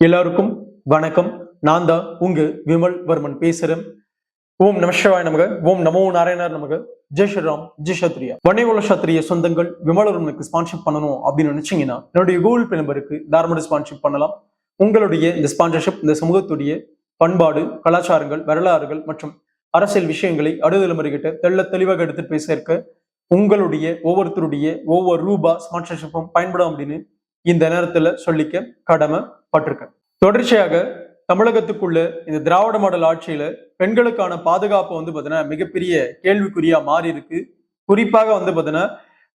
எல்லாருக்கும் வணக்கம். நான் தான் உங்க விமல் வர்மன் பேசுறேன். ஓம் நமசிவாய் நமக ஓம் நமோ நாராயணர் நமக. ஜெய் ஸ்ரீராம் ஜெய் சத்ரியா வன்னியகுல சத்ரிய சொந்தங்கள் விமலவர்மனுக்கு ஸ்பான்ஷிப் பண்ணணும் அப்படின்னு நினைச்சீங்கன்னா என்னுடைய கூகுள் பே நம்பருக்கு தாராளமாக ஸ்பான்ஷிப் பண்ணலாம். உங்களுடைய இந்த ஸ்பான்சர்ஷிப் இந்த சமூகத்துடைய பண்பாடு கலாச்சாரங்கள் வரலாறுகள் மற்றும் அரசியல் விஷயங்களை அடுதலைமுறைகிட்ட தெள்ள தெளிவாக எடுத்துட்டு போய் சேர்க்க உங்களுடைய ஒவ்வொருத்தருடைய ஒவ்வொரு ரூபா ஸ்பான்சர்ஷிப்பும் பயன்படும் அப்படின்னு இந்த நேரத்துல சொல்லிக்க கடமைப்பட்டிருக்கேன் தொடர்ச்சியாக தமிழகத்துக்குள்ள இந்த திராவிட மாடல் ஆட்சியில பெண்களுக்கான பாதுகாப்பு வந்து பார்த்தீங்கன்னா மிகப்பெரிய கேள்விக்குறியா மாறி இருக்கு குறிப்பாக வந்து பார்த்தீங்கன்னா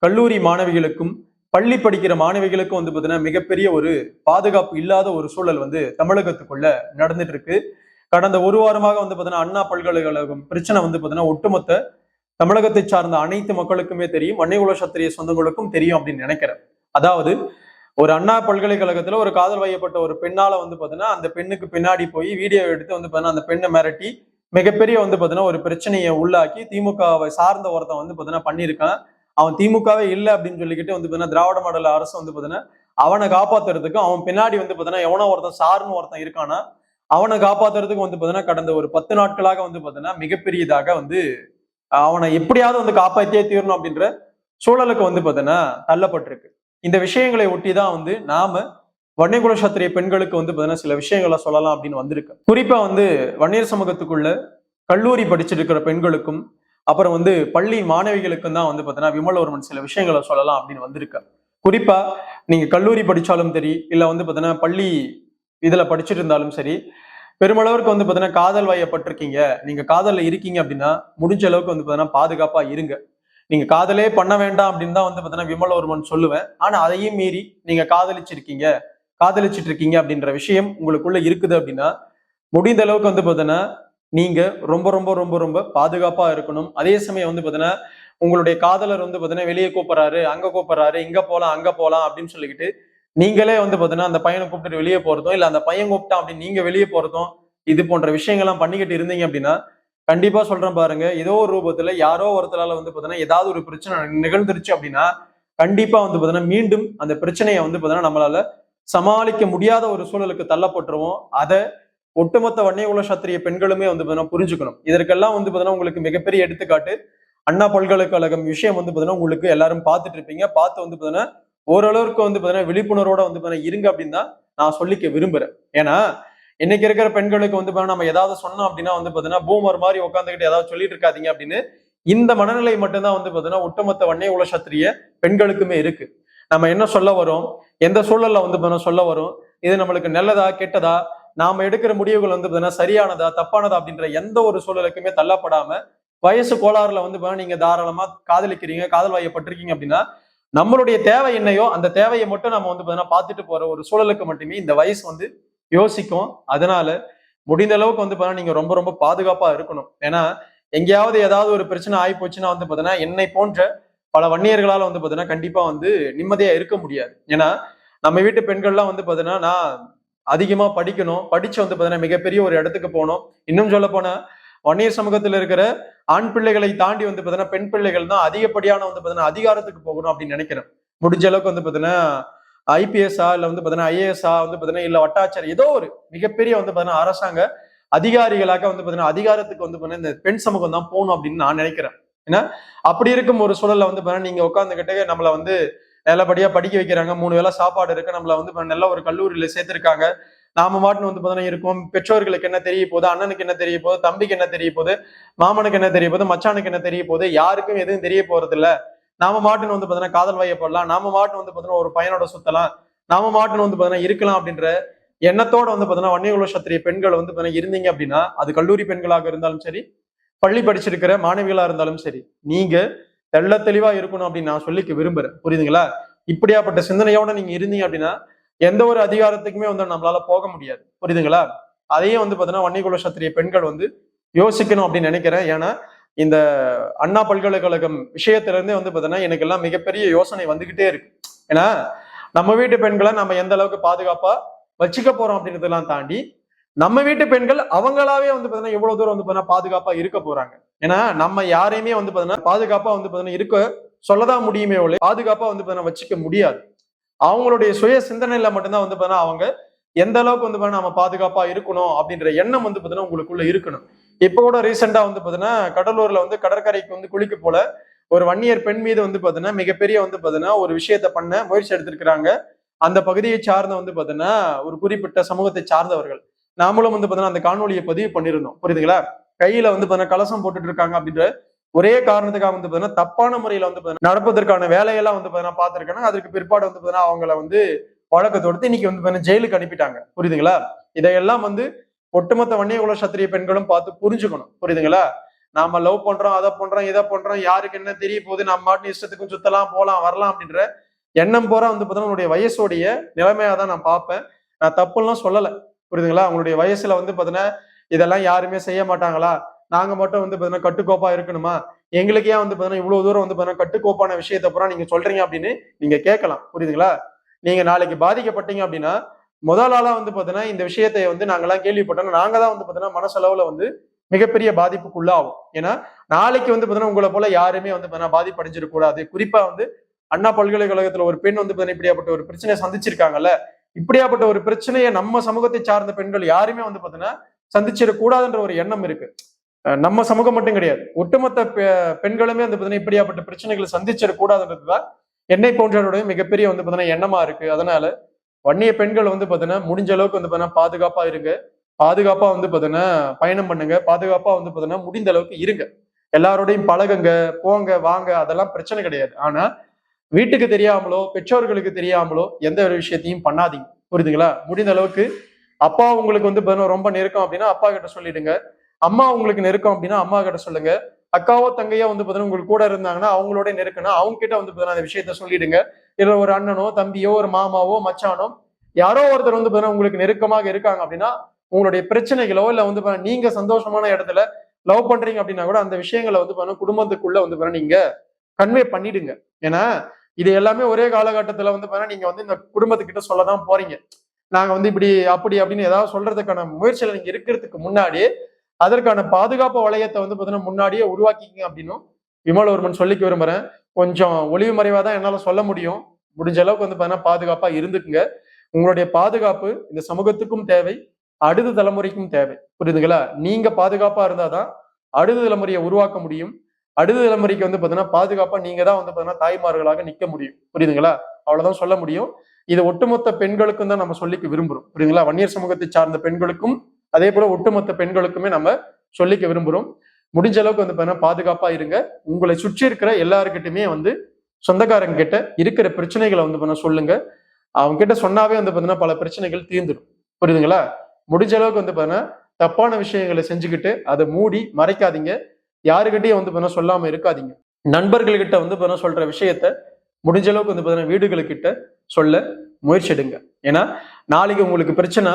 கல்லூரி மாணவிகளுக்கும் பள்ளி படிக்கிற மாணவிகளுக்கும் வந்து பார்த்தீங்கன்னா மிகப்பெரிய ஒரு பாதுகாப்பு இல்லாத ஒரு சூழல் வந்து தமிழகத்துக்குள்ள நடந்துட்டு இருக்கு கடந்த ஒரு வாரமாக வந்து பார்த்தீங்கன்னா அண்ணா பல்கலைக்கழகம் பிரச்சனை வந்து பார்த்தீங்கன்னா ஒட்டுமொத்த தமிழகத்தை சார்ந்த அனைத்து மக்களுக்குமே தெரியும். வன்னியகுல சத்திரிய சொந்தங்களுக்கும் தெரியும் அப்படின்னு நினைக்கிறேன். அதாவது ஒரு அண்ணா பல்கலைக்கழகத்துல ஒரு காதல் வையப்பட்ட ஒரு பெண்ணால வந்து பாத்தீங்கன்னா அந்த பெண்ணுக்கு பின்னாடி போய் வீடியோ எடுத்து வந்து பாத்தீங்கன்னா அந்த பெண்ணை மிரட்டி மிகப்பெரிய வந்து பாத்தீங்கன்னா ஒரு பிரச்சனையை உள்ளாக்கி திமுகவை சார்ந்த ஒருத்தன் வந்து பாத்தீங்கன்னா பண்ணியிருக்கான். அவன் திமுகவே இல்லை அப்படின்னு சொல்லிக்கிட்டு வந்து பாத்தீங்கன்னா திராவிட மாடல அரசு வந்து பாத்தீங்கன்னா அவனை காப்பாத்துறதுக்கு அவன் பின்னாடி வந்து பாத்தீங்கன்னா எவனோ ஒருத்தன் சார்னு ஒருத்தன் இருக்கானா அவனை காப்பாத்துறதுக்கு வந்து பாத்தீங்கன்னா கடந்த ஒரு பத்து நாட்களாக வந்து பாத்தீங்கன்னா மிகப்பெரியதாக வந்து அவனை எப்படியாவது வந்து காப்பாத்தியே தீரணும் அப்படின்ற சூழலுக்கு வந்து பாத்தீங்கன்னா தள்ளப்பட்டிருக்கு. இந்த விஷயங்களை ஒட்டி தான் வந்து நாம வன்னியகுல சாத்திரிய பெண்களுக்கு வந்து பார்த்தீங்கன்னா சில விஷயங்களை சொல்லலாம் அப்படின்னு வந்திருக்கு. குறிப்பா வந்து வன்னியர் சமூகத்துக்குள்ள கல்லூரி படிச்சிருக்கிற பெண்களுக்கும் அப்புறம் வந்து பள்ளி மாணவிகளுக்கும் தான் வந்து பார்த்தீங்கன்னா விமலவர்மன் சில விஷயங்களை சொல்லலாம் அப்படின்னு வந்திருக்கு. குறிப்பா நீங்க கல்லூரி படிச்சாலும் சரி இல்லை வந்து பார்த்தீங்கன்னா பள்ளி இதுல படிச்சுட்டு இருந்தாலும் சரி பெருமளவுக்கு வந்து பார்த்தீங்கன்னா காதல் வயப்பட்டிருக்கீங்க. நீங்க காதல்ல இருக்கீங்க அப்படின்னா முடிஞ்ச அளவுக்கு வந்து பார்த்தீங்கன்னா பாதுகாப்பா இருங்க. நீங்க காதலே பண்ண வேண்டாம் அப்படின்னு தான் வந்து பார்த்தீங்கன்னா விமலவர்மன் சொல்லுவேன். ஆனா அதையும் மீறி நீங்க காதலிச்சிருக்கீங்க. காதலிச்சிட்டு இருக்கீங்க அப்படின்ற விஷயம் உங்களுக்குள்ள இருக்குது அப்படின்னா முடிந்த அளவுக்கு வந்து பார்த்தீங்கன்னா நீங்க ரொம்ப ரொம்ப ரொம்ப ரொம்ப பாதுகாப்பா இருக்கணும். அதே சமயம் வந்து பார்த்தீங்கன்னா உங்களுடைய காதலர் வந்து பார்த்தீங்கன்னா வெளியே கூப்பிடுறாரு அங்க கூப்பிடுறாரு இங்க போலாம் அங்க போலாம் அப்படின்னு சொல்லிக்கிட்டு நீங்களே வந்து பார்த்தீங்கன்னா அந்த பையனை கூப்பிட்டு வெளியே போறதும் இல்ல அந்த பையன் கூப்பிட்டான் அப்படின்னு நீங்க வெளியே போறதும் இது போன்ற விஷயங்கள்லாம் பண்ணிக்கிட்டு இருந்தீங்க அப்படின்னா கண்டிப்பா சொல்றேன் பாருங்க. ஏதோ ஒரு ரூபத்துல யாரோ ஒருத்தரால வந்து பாத்தீங்கன்னா ஏதாவது ஒரு பிரச்சனை நிகழ்ந்துருச்சு அப்படின்னா கண்டிப்பா வந்து பாத்தீங்கன்னா மீண்டும் அந்த பிரச்சனையை வந்து பாத்தீங்கன்னா நம்மளால சமாளிக்க முடியாத ஒரு சூழலுக்கு தள்ளப்பட்டுருவோம். அதை ஒட்டுமொத்த வன்னிய குல சத்திரிய பெண்களுமே வந்து பாத்தீங்கன்னா புரிஞ்சுக்கணும். இதற்கெல்லாம் வந்து பாத்தீங்கன்னா உங்களுக்கு மிகப்பெரிய எடுத்துக்காட்டு அண்ணா பல்கலைக்கழகம் விஷயம் வந்து பாத்தீங்கன்னா உங்களுக்கு எல்லாரும் பார்த்துட்டு இருப்பீங்க. பார்த்து வந்து பாத்தீங்கன்னா ஓரளவுக்கு வந்து பாத்தீங்கன்னா விழிப்புணர்வோட வந்து பாத்தீங்கன்னா இருங்க அப்படின்னு தான் நான் சொல்லிக்க விரும்புறேன். ஏன்னா இன்னைக்கு இருக்கிற பெண்களுக்கு வந்து நம்ம ஏதாவது சொன்னோம் அப்படின்னா வந்து பாத்தீங்கன்னா பூமர் மாதிரி உட்காந்துக்கிட்டு ஏதாவது சொல்லிட்டு இருக்காதீங்க அப்படின்னு இந்த மனநிலை மட்டும்தான் வந்து பாத்தீங்கன்னா ஒட்டுமொத்த வன்னே குல சத்திரிய பெண்களுக்குமே இருக்கு. நம்ம என்ன சொல்ல வரோம்? எந்த சூழல்ல வந்து பாத்தீங்கன்னா சொல்ல வரும்? இது நம்மளுக்கு நல்லதா கெட்டதா? நாம எடுக்கிற முடிவுகள் வந்து பாத்தீங்கன்னா சரியானதா தப்பானதா அப்படின்ற எந்த ஒரு சூழலுக்குமே தள்ளப்படாம வயசு கோளாறுல வந்து நீங்க தாராளமா காதலிக்கிறீங்க காதல் வாயப்பட்டிருக்கீங்க அப்படின்னா நம்மளுடைய தேவை என்னையோ அந்த தேவையை மட்டும் நம்ம வந்து பாத்தீங்கன்னா பார்த்துட்டு போற ஒரு சூழலுக்கு மட்டுமே இந்த வயசு வந்து யோசிக்கும். அதனால முடிந்த அளவுக்கு வந்து பார்த்தீங்கன்னா நீங்க ரொம்ப ரொம்ப பாதுகாப்பா இருக்கணும். ஏன்னா எங்கேயாவது ஏதாவது ஒரு பிரச்சனை ஆகி போச்சுன்னா வந்து பார்த்தீங்கன்னா என்னை போன்ற பல வன்னியர்களால் வந்து பார்த்தீங்கன்னா கண்டிப்பா வந்து நிம்மதியா இருக்க முடியாது. ஏன்னா நம்ம வீட்டு பெண்கள்லாம் வந்து பார்த்தீங்கன்னா நான் அதிகமா படிக்கணும். படிச்சு வந்து பார்த்தீங்கன்னா மிகப்பெரிய ஒரு இடத்துக்கு போகணும். இன்னும் சொல்ல போனா வன்னியர் சமூகத்தில் இருக்கிற ஆண் பிள்ளைகளை தாண்டி வந்து பார்த்தீங்கன்னா பெண் பிள்ளைகள் தான் அதிகப்படியான வந்து பார்த்தீங்கன்னா அதிகாரத்துக்கு போகணும் அப்படின்னு நினைக்கிறேன். முடிஞ்ச அளவுக்கு வந்து பார்த்தீங்கன்னா ஐபிஎஸ்ஆ இல்லை வந்து பார்த்தீங்கன்னா ஐஏஎஸ்ஆ வந்து பார்த்தீங்கன்னா இல்லை வட்டாட்சியர் ஏதோ ஒரு மிகப்பெரிய வந்து பார்த்தீங்கன்னா அரசாங்க அதிகாரிகளாக வந்து பார்த்தீங்கன்னா அதிகாரத்துக்கு வந்து பார்த்தீங்கன்னா இந்த பெண் சமூகம் தான் போகணும் அப்படின்னு நான் நினைக்கிறேன். ஏன்னா அப்படி இருக்கும் ஒரு சூழல்ல வந்து பார்த்தீங்கன்னா நீங்கள் உட்காந்துக்கிட்டு நம்மளை வந்து நல்லபடியா படிக்க வைக்கிறாங்க. மூணு வேளை சாப்பாடு இருக்கு நம்மள வந்து நல்ல ஒரு கல்லூரியில சேர்த்திருக்காங்க. நாம மாட்டுன்னு வந்து பாத்தீங்கன்னா இருக்கும். பெற்றோர்களுக்கு என்ன தெரிய போகுது? அண்ணனுக்கு என்ன தெரிய போகுது? தம்பிக்கு என்ன தெரிய போகுது? மாமனுக்கு என்ன தெரிய போகுது? மச்சானுக்கு என்ன தெரிய போகுது? யாருக்கும் எதுவும் தெரிய போறது இல்லை நாம மாட்டுன்னு வந்து பாத்தீங்கன்னா காதல் வயப்படலாம் நாம மாட்டுன்னு வந்து பாத்தீங்கன்னா ஒரு பையனோட சுத்தலாம். நாம மாட்டுன்னு வந்து பாத்தீங்கன்னா இருக்கலாம் அப்படின்ற எண்ணத்தோட வந்து பாத்தீங்கன்னா வன்னியகுல சத்திரிய பெண்கள் வந்து பாத்தீங்கன்னா இருந்தீங்க அப்படின்னா அது கல்லூரி பெண்களாக இருந்தாலும் சரி பள்ளி படிச்சிருக்கிற மாணவிகளா இருந்தாலும் சரி நீங்க தெள்ள தெளிவா இருக்கணும் அப்படின்னு நான் சொல்லிக்க விரும்புறேன். புரியுதுங்களா? இப்படியாப்பட்ட சிந்தனையோட நீங்க இருந்தீங்க அப்படின்னா எந்த ஒரு அதிகாரத்துக்குமே வந்து நம்மளால போக முடியாது. புரியுதுங்களா? அதையும் வந்து பாத்தீங்கன்னா வன்னிகுல சத்திரிய பெண்கள் வந்து யோசிக்கணும் அப்படின்னு நினைக்கிறேன். ஏன்னா இந்த அண்ணா பல்கலைக்கழகம் விஷயத்துல இருந்தே வந்து பாத்தீங்கன்னா எனக்கு எல்லாம் மிகப்பெரிய யோசனை வந்துகிட்டே இருக்கு. ஏன்னா நம்ம வீட்டு பெண்களை நம்ம எந்த அளவுக்கு பாதுகாப்பா வச்சுக்க போறோம் அப்படின்றதெல்லாம் தாண்டி நம்ம வீட்டு பெண்கள் அவங்களாவே வந்து பாத்தீங்கன்னா எவ்வளவு தூரம் வந்து பாத்தீங்கன்னா பாதுகாப்பா இருக்க போறாங்க. ஏன்னா நம்ம யாரையுமே வந்து பாத்தீங்கன்னா பாதுகாப்பா வந்து பாத்தீங்கன்னா இருக்க சொல்லதான் முடியுமே ஒழிய பாதுகாப்பா வந்து பாத்தீங்கன்னா வச்சுக்க முடியாது. அவங்களுடைய சுய சிந்தனையில மட்டும்தான் வந்து பாத்தீங்கன்னா அவங்க எந்த அளவுக்கு வந்து பாத்தீங்கன்னா நம்ம பாதுகாப்பா இருக்கணும் அப்படின்ற எண்ணம் வந்து பாத்தீங்கன்னா உங்களுக்குள்ள இருக்கணும். இப்போ கூட ரீசெண்டா வந்து பாத்தீங்கன்னா கடலூர்ல வந்து கடற்கரைக்கு வந்து குளிக்க போல ஒரு வன்னியர் பெண் மீது வந்து பாத்தீங்கன்னா மிகப்பெரிய வந்து பாத்தீங்கன்னா ஒரு விஷயத்த பண்ண முயற்சி எடுத்திருக்கிறாங்க அந்த பகுதியை சார்ந்த வந்து பாத்தீங்கன்னா ஒரு குறிப்பிட்ட சமூகத்தை சார்ந்தவர்கள் நாமளும் வந்து பாத்தீங்கன்னா அந்த காணொலியை பதிவு பண்ணியிருந்தோம் புரியுதுங்களா கையில வந்து பாத்தீங்கன்னா கலசம் போட்டுட்டு இருக்காங்க அப்படின்ற ஒரே காரணத்துக்காக வந்து பாத்தீங்கன்னா தப்பான முறையில வந்து பாத்தீங்கன்னா நடப்பதற்கான வேலையெல்லாம் வந்து பாத்தீங்கன்னா பார்த்திருக்காங்க அதற்கு பிற்பாடு வந்து பாத்தீங்கன்னா அவங்கள வந்து வழக்கு தொடுத்து இன்னைக்கு வந்து பாத்தீங்கன்னா ஜெயிலுக்கு அனுப்பிட்டாங்க புரியுதுங்களா இதையெல்லாம் வந்து ஒட்டுமொத்த வன்னிய குல சத்திரிய பெண்களும் பார்த்து புரிஞ்சுக்கணும். புரியுதுங்களா? நாம லவ் பண்றோம் அதை பண்றோம் இதை பண்றோம் யாருக்கு என்ன தெரிய போகுது நம்ம மாட்டு இஷ்டத்துக்கும் சுத்தலாம் போகலாம் வரலாம் அப்படின்ற எண்ணம் போற வந்து பார்த்தீங்கன்னா உன்னுடைய வயசுடைய நிலைமையா தான் நான் பார்ப்பேன். நான் தப்புலாம் சொல்லலை. புரியுதுங்களா? அவங்களுடைய வயசுல வந்து பார்த்தீங்கன்னா இதெல்லாம் யாருமே செய்ய மாட்டாங்களா? நாங்க மட்டும் வந்து பார்த்தீங்கன்னா கட்டுக்கோப்பா இருக்கணுமா? எங்களுக்கே வந்து பார்த்தீங்கன்னா இவ்வளவு தூரம் வந்து பார்த்தீங்கன்னா கட்டுக்கோப்பான விஷயத்த பூரா நீங்க சொல்றீங்க அப்படின்னு நீங்க கேட்கலாம். புரியுதுங்களா? நீங்க நாளைக்கு பாதிக்கப்பட்டீங்க அப்படின்னா முதல் ஆளாக வந்து பார்த்தீங்கன்னா இந்த விஷயத்தை வந்து நாங்கெல்லாம் கேள்விப்பட்டோம் நாங்கள் தான் வந்து பார்த்தீங்கன்னா மனசளவில் வந்து மிகப்பெரிய பாதிப்புக்குள்ளாகும் ஏன்னா நாளைக்கு வந்து பார்த்தீங்கன்னா உங்களை போல யாருமே வந்து பார்த்தீங்கன்னா பாதிப்படைஞ்சிடக்கூடாது குறிப்பாக வந்து அண்ணா பல்கலைக்கழகத்தில் ஒரு பெண் வந்து பார்த்தீங்கன்னா இப்படியாப்பட்ட ஒரு பிரச்சனையை சந்திச்சிருக்காங்கல்ல. இப்படியாப்பட்ட ஒரு பிரச்சனையை நம்ம சமூகத்தை சார்ந்த பெண்கள் யாருமே வந்து பார்த்தீங்கன்னா சந்திச்சிடக்கூடாதுன்ற ஒரு எண்ணம் இருக்கு. நம்ம சமூகம் மட்டும் கிடையாது. ஒட்டுமொத்த பெ- பெண்களுமே வந்து பார்த்தீங்கன்னா இப்படியாப்பட்ட பிரச்சனைகளை சந்திச்சிடக்கூடாதுன்றதுதான் என்னை போன்றவருடைய மிகப்பெரிய வந்து பார்த்தீங்கன்னா எண்ணமா இருக்கு. அதனால வன்னிய பெண்கள் வந்து பார்த்தீங்கன்னா முடிஞ்ச அளவுக்கு வந்து பார்த்தீங்கன்னா பாதுகாப்பா இருங்க. பாதுகாப்பா வந்து பார்த்தீங்கன்னா பயணம் பண்ணுங்க. பாதுகாப்பா வந்து பார்த்தீங்கன்னா முடிந்த அளவுக்கு இருங்க. எல்லாரோடையும் பழகுங்க போங்க வாங்க அதெல்லாம் பிரச்சனை கிடையாது. ஆனா வீட்டுக்கு தெரியாமலோ பெற்றோர்களுக்கு தெரியாமலோ எந்த ஒரு விஷயத்தையும் பண்ணாதீங்க. புரியுதுங்களா? முடிந்த அளவுக்கு அப்பா உங்களுக்கு வந்து பார்த்தீங்கன்னா ரொம்ப நெருக்கம் அப்படின்னா அப்பா கிட்ட சொல்லிடுங்க. அம்மா உங்களுக்கு நெருக்கம் அப்படின்னா அம்மா கிட்ட சொல்லுங்க. அக்காவோ தங்கையோ வந்து பார்த்தீங்கன்னா உங்களுக்கு கூட இருந்தாங்கன்னா அவங்களோட நெருக்கனா அவங்க கிட்ட வந்து பார்த்தீங்கன்னா அந்த விஷயத்த சொல்லிடுங்க. இல்லை ஒரு அண்ணனோ தம்பியோ ஒரு மாமாவோ மச்சானோ யாரோ ஒருத்தர் வந்து பார்த்தீங்கன்னா உங்களுக்கு நெருக்கமாக இருக்காங்க அப்படின்னா உங்களுடைய பிரச்சனைகளோ இல்லை வந்து பாத்தீங்கன்னா நீங்க சந்தோஷமான இடத்துல லவ் பண்றீங்க அப்படின்னா கூட அந்த விஷயங்களை வந்து பாத்தீங்கன்னா குடும்பத்துக்குள்ள வந்து பாத்தீங்கன்னா நீங்க கன்வே பண்ணிடுங்க. ஏன்னா இது எல்லாமே ஒரே காலகட்டத்துல வந்து பார்த்தீங்கன்னா நீங்க வந்து இந்த குடும்பத்துக்கிட்ட சொல்லதான் போறீங்க. நாங்க வந்து இப்படி அப்படி அப்படின்னு ஏதாவது சொல்றதுக்கான முயற்சியில நீங்க இருக்கிறதுக்கு முன்னாடி அதற்கான பாதுகாப்பு வளையத்தை வந்து பார்த்தீங்கன்னா முன்னாடியே உருவாக்கிங்க அப்படின்னும் விமலவர்மன் சொல்லிக்க விரும்புறேன். கொஞ்சம் ஒளிவு மறைவா தான் என்னால சொல்ல முடியும். முடிஞ்ச அளவுக்கு வந்து பாத்தீங்கன்னா பாதுகாப்பா இருந்துக்குங்க. உங்களுடைய பாதுகாப்பு இந்த சமூகத்துக்கும் தேவை அடுத்த தலைமுறைக்கும் தேவை. புரியுதுங்களா? நீங்க பாதுகாப்பா இருந்தாதான் அடுத்த தலைமுறையை உருவாக்க முடியும். அடுத்த தலைமுறைக்கு வந்து பாத்தீங்கன்னா பாதுகாப்பா நீங்க தான் வந்து பாத்தீங்கன்னா தாய்மார்களாக நிக்க முடியும். புரியுதுங்களா? அவ்வளவுதான் சொல்ல முடியும். இது ஒட்டுமொத்த பெண்களுக்கும் தான் நம்ம சொல்லிக்க விரும்புறோம். புரியுதுங்களா? வன்னியர் சமூகத்தை சார்ந்த பெண்களுக்கும் அதே போல ஒட்டுமொத்த பெண்களுக்குமே நம்ம சொல்லிக்க விரும்புறோம். முடிஞ்ச அளவுக்கு வந்து பார்த்தீங்கன்னா பாதுகாப்பா இருங்க. உங்களை சுற்றி இருக்கிற எல்லாருக்கிட்டையுமே வந்து சொந்தக்காரங்க கிட்ட இருக்கிற பிரச்சனைகளை வந்து பண்ண சொல்லுங்க. அவங்க கிட்ட சொன்னாவே வந்து பாத்தீங்கன்னா பல பிரச்சனைகள் தீர்ந்துடும் புரியுதுங்களா? முடிஞ்ச அளவுக்கு வந்து பாத்தீங்கன்னா தப்பான விஷயங்களை செஞ்சுக்கிட்டு அதை மூடி மறைக்காதீங்க. யாருக்கிட்டையும் வந்து பார்த்தீங்கன்னா சொல்லாம இருக்காதீங்க. நண்பர்கள்கிட்ட வந்து பார்த்தீங்கன்னா சொல்ற விஷயத்த முடிஞ்ச அளவுக்கு வந்து பாத்தீங்கன்னா வீடுகளுக்கிட்ட சொல்ல முயற்சி எடுங்க. ஏன்னா நாளைக்கு உங்களுக்கு பிரச்சனை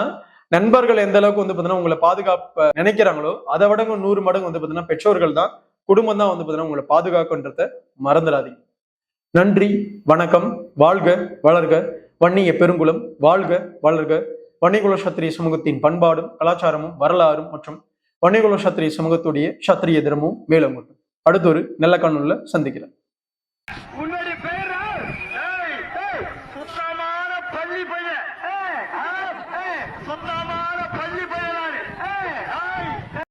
நண்பர்கள் எந்த அளவுக்கு வந்து பாத்தீங்கன்னா உங்களை பாதுகாப்ப நினைக்கிறாங்களோ அதை விட நூறு மடங்கு வந்து பாத்தீங்கன்னா பெற்றோர்கள் தான் குடும்பம் தான் வந்து பாத்தீங்கன்னா உங்களை பாதுகாக்குன்றத மறந்துடாதீங்க. நன்றி வணக்கம் வாழ்க வளர்க வன்னிய பெருங்குளம் வாழ்க வளர்க. வன்னிகுல சத்திரிய சமூகத்தின் பண்பாடும் கலாச்சாரமும் வரலாறும் மற்றும் வன்னிகுல சத்திரிய சமூகத்துடைய சத்திரிய தினமும் மேலோங்கட்டும் அடுத்த ஒரு நல்ல கண்ணுள்ள சந்திக்கிறேன்.